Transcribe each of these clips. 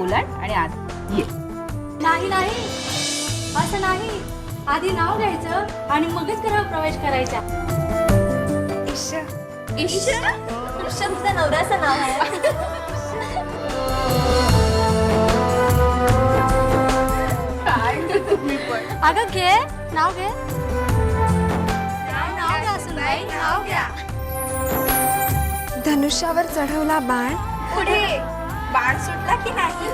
Hollande आणि आत ये. नाही नाही. असं नाही. आधी नाव घ्यायचं आणि मगच घरावर प्रवेश करायचा. ईशा. तुझ्या नवऱ्याचं नाव आहे. काय? तुम्ही पण. अगं घे. नाव घे. नाव घ्या. धनुष्यावर चढवला बाण. पुढे. बाण सुटला की नाही?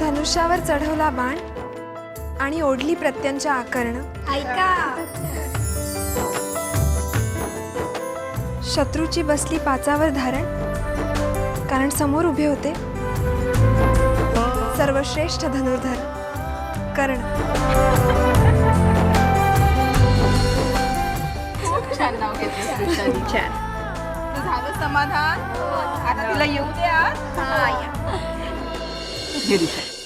धनुष्यावर चढवला बाण आणि ओढली प्रत्यंच्या आकर्ण. ऐका. शत्रूची बसली पाचावर धारण कारण समोर उभे होते सर्वश्रेष्ठ धनुर्धर कर्ण. छान नाव घेतलं तर झालं समाधान. आता तिला येऊ द्या. ये. वृषाली.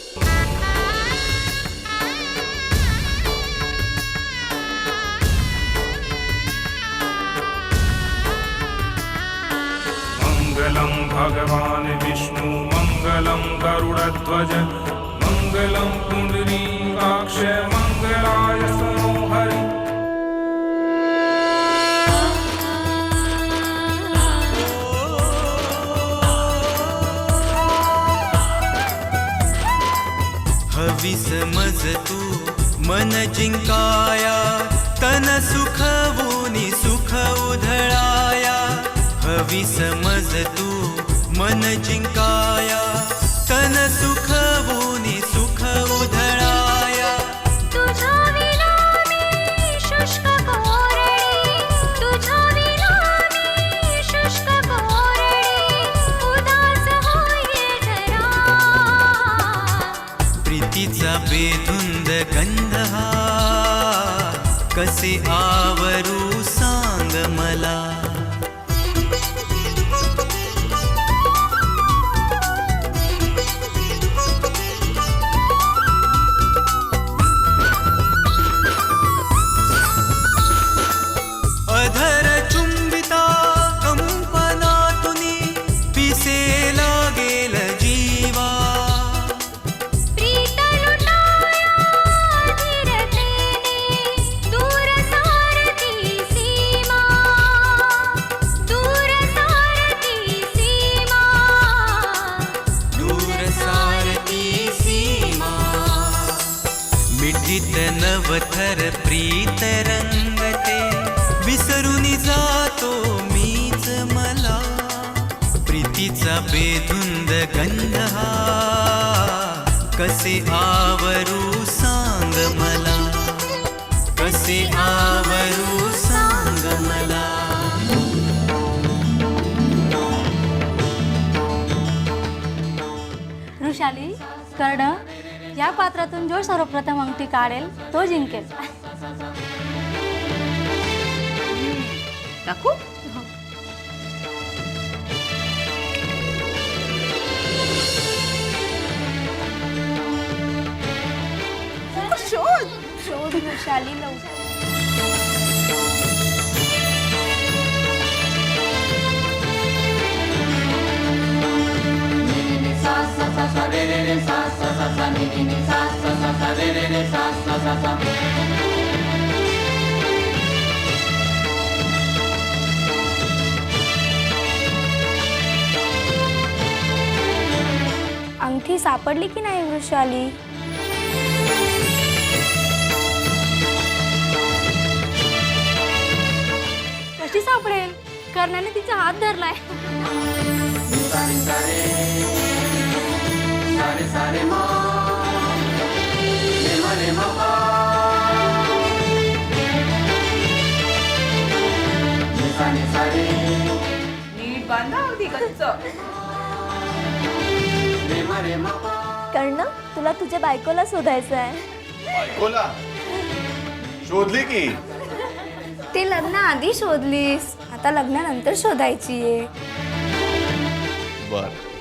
मङ्गलं भगवान् विष्णु मङ्गलं गरुडध्वज मङ्गलं पुण्डरीकाक्ष मङ्गलाय सनोहरि हविस मज तू. मन जिंकाया तन सुखवूनी सुख उधळाया. हविस मज तू. मन जिंकाया तन सुख गंध हा कसे आवरू सांग मला. कर्ण. या पात्रातून जो सर्वप्रथम अंगठी काढेल तो जिंकेल. दाखवू? शोध. शोध वृषाली लवकर. अंगठी सापडली की नाही वृषाली? कशी सापडेल? कर्णाने तिचा हात धरलाय. नीट बांधा अगदी गच्च कर्ण तुला तुझ्या बायकोला शोधायचं आहे. बोला शोधली की? ते लग्न आधी शोधलीस. आता लग्नानंतर शोधायची आहे. बर.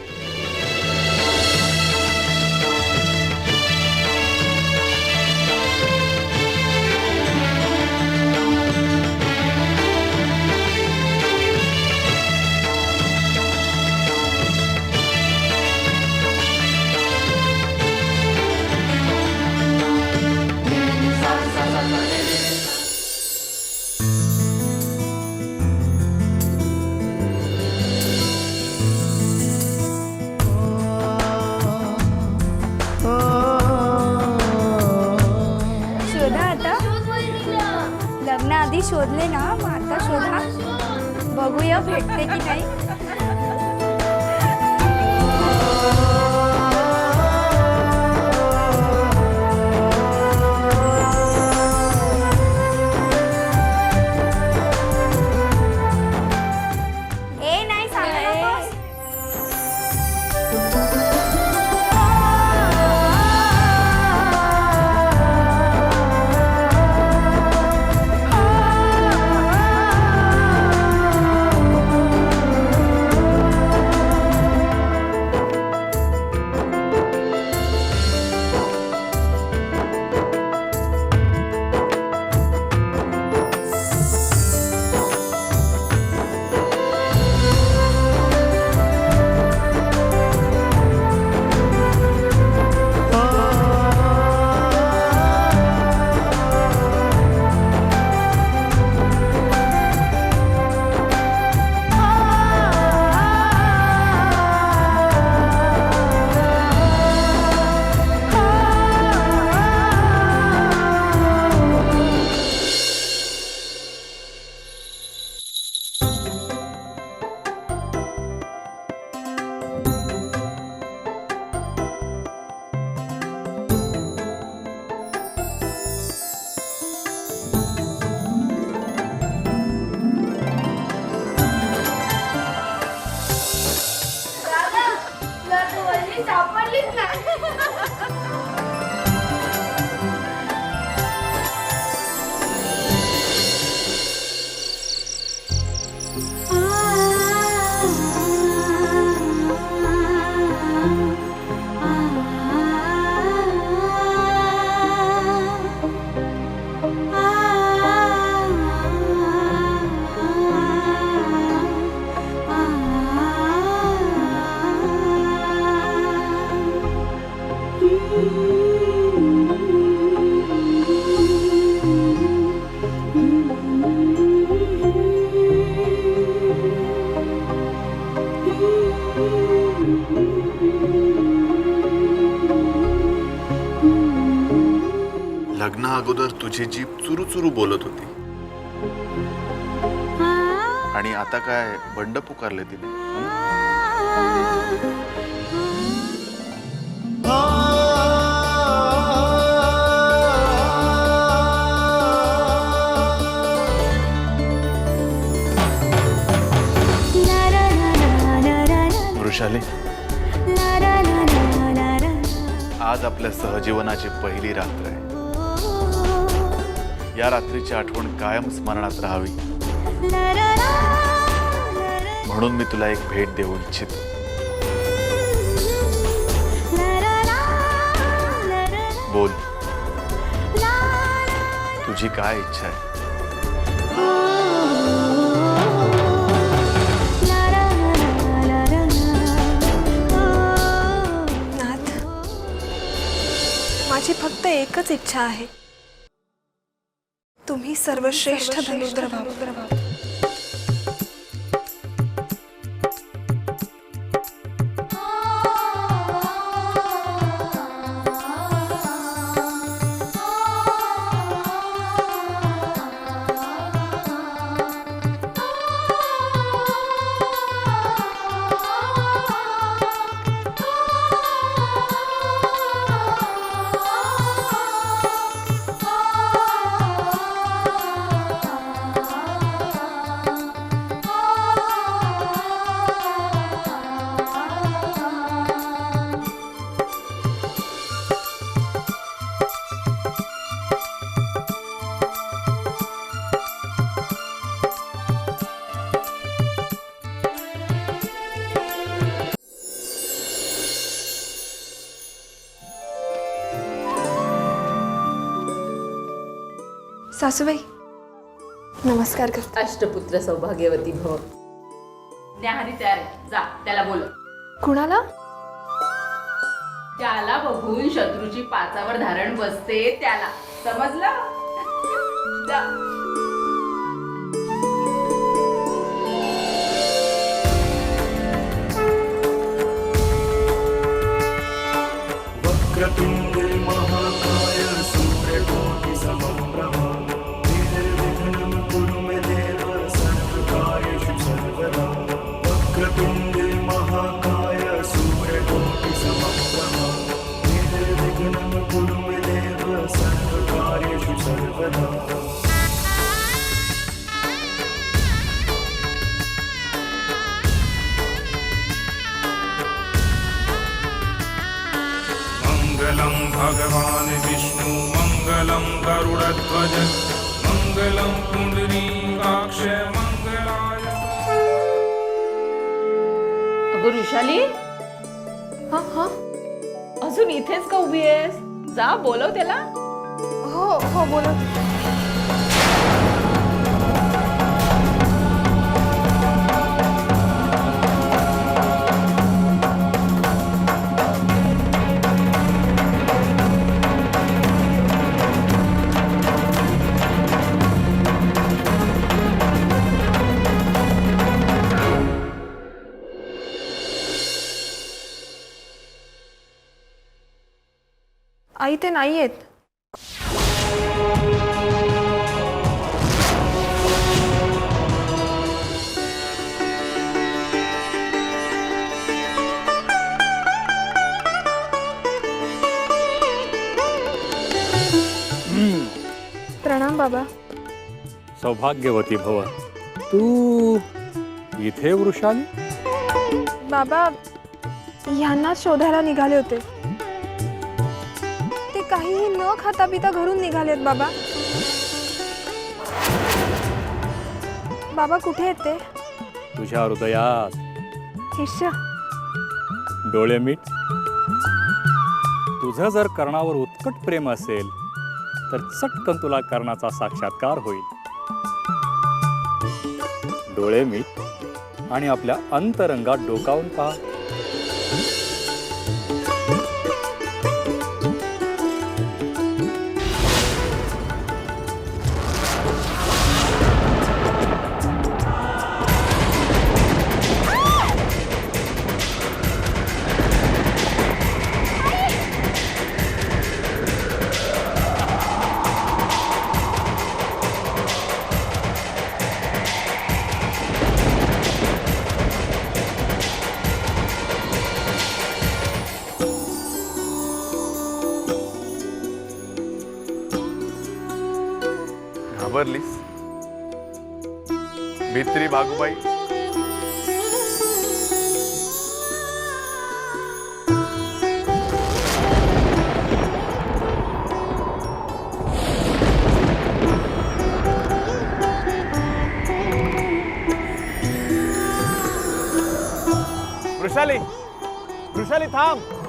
लग्ना अगोदर तुझी जीप चुरू चुरू बोलत होती. आणि आता काय बंड पुकारले तिने? वृषाली आज आपल्या सहजीवनाची पहिली रात्र आहे. या रात्रीची आठवण कायम स्मरणात राहावी. म्हणून मी तुला एक भेट देऊ इच्छितो. बोल. तुझी काय इच्छा आहे? माझी फक्त एकच इच्छा आहे. तुम्ही सर्वश्रेष्ठ धनुर्धर सासूबाई. नमस्कार करते. अष्टपुत्र सौभाग्यवती भव. न्याहारी तयार आहे. जा त्याला बोल कुणाला? त्याला बघून शत्रूची पाचावर धारण बसते त्याला. समजलं? जा. वक्रतुण्डे भगवान विष्णु मङ्गलं गरुडध्वज मङ्गलं पुण्डरीकाक्ष मङ्गलाय। गुरुशाली हा हा। अजून इथेच का उभी आहेस? जा बोलव त्याला. हो हो बोलव. आई ते नाही आहेत प्रणाम बाबा। सौभाग्यवती भव तू इथे वृषाली? बाबा ह्यांना शोधायला निघाले होते। न खाता पिता घरून निघालेत बाबा. बाबा कुठे आहेत ते? तुझ्या हृदयात. शिष्य. डोळे मीठ. तुझं जर कर्णावर उत्कट प्रेम असेल तर चटकन तुला कर्णाचा साक्षात्कार होईल. डोळे मीठ आणि आपल्या अंतरंगात डोकावून पहा. भागूबाई वृषाली वृषाली थांब.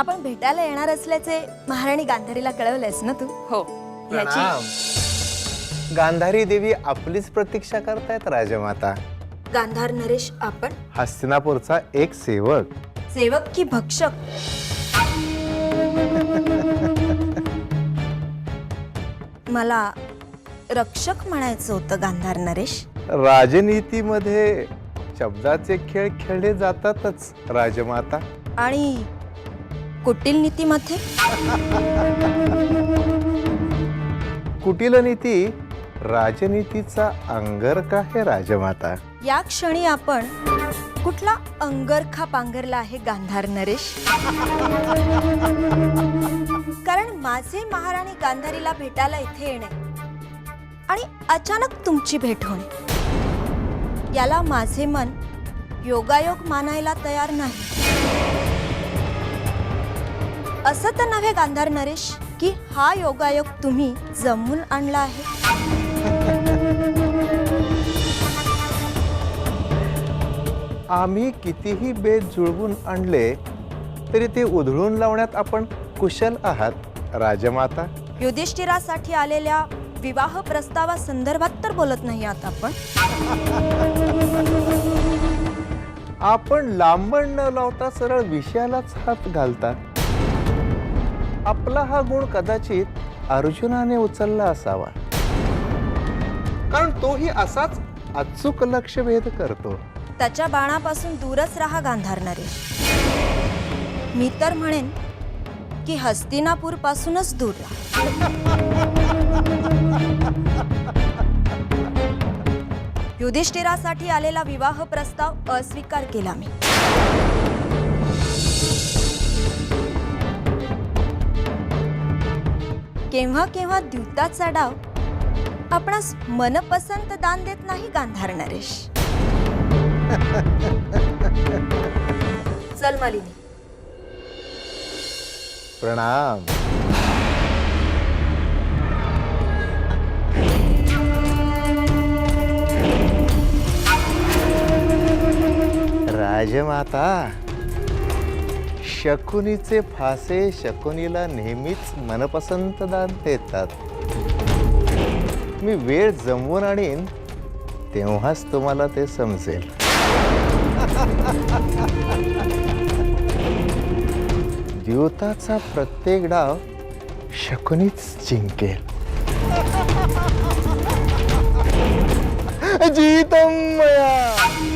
आपण भेटायला येणार असल्याचे महाराणी गांधारीला कळवलंयस ना तू? हो. याची गांधारी देवी आपलीच प्रतीक्षा करतायत राजमाता. गांधार नरेश आपण? हस्तिनापूरचा एक सेवक. सेवक की भक्षक? मला रक्षक म्हणायचं होतं गांधार नरेश. राजनीतीमध्ये शब्दाचे खेळ खेळले जातातच राजमाता. आणि कुटील नीतीमध्ये? कुटील नीती राजनीतीचा अंगरखा आहे राजमाता? या क्षणी आपण कुठला अंगरखा पांघरला आहे गांधार नरेश? कारण माझे महाराणी गांधारीला भेटायला इथे येणे आणि अचानक तुमची भेट होणे याला माझे मन योगायोग मानायला तयार नाही. असं तर नव्हे गांधार नरेश की हा योगायोग तुम्ही जमवून आणला आहे? आम्ही कितीही बेत जुळवून आणले तरी ते उधळून लावण्यात आपण कुशल आहात राजमाता. युधिष्ठिरासाठी आलेल्या विवाह प्रस्तावासंदर्भात तर बोलत नाही आता आपण. आपण लांबण न लावता सरळ विषयालाच हात घालता. आपला हा गुण कदाचित अर्जुनाने उचलला असावा. कारण तोही असाच अचूक लक्षभेद करतो. त्याच्या बाणापासून दूरच राहा गांधार नरेश मी तर म्हणेन की हस्तिनापूर पासूनच दूर राहा. युधिष्ठिरासाठी आलेला विवाह प्रस्ताव अस्वीकार केला मी. केव्हा केव्हा द्युताचा डाव. आपणास मनपसंत दान देत नाही गांधार नरेश. चल मालिनी. प्रणाम. राजमाता. शकुनीचे फासे शकुनीला नेहमीच मनपसंत दान देतात. मी वेळ जमवून आणीन तेव्हाच तुम्हाला ते समजेल. द्यूताचा प्रत्येक डाव शकुनीच जिंकेल. जीतम मया!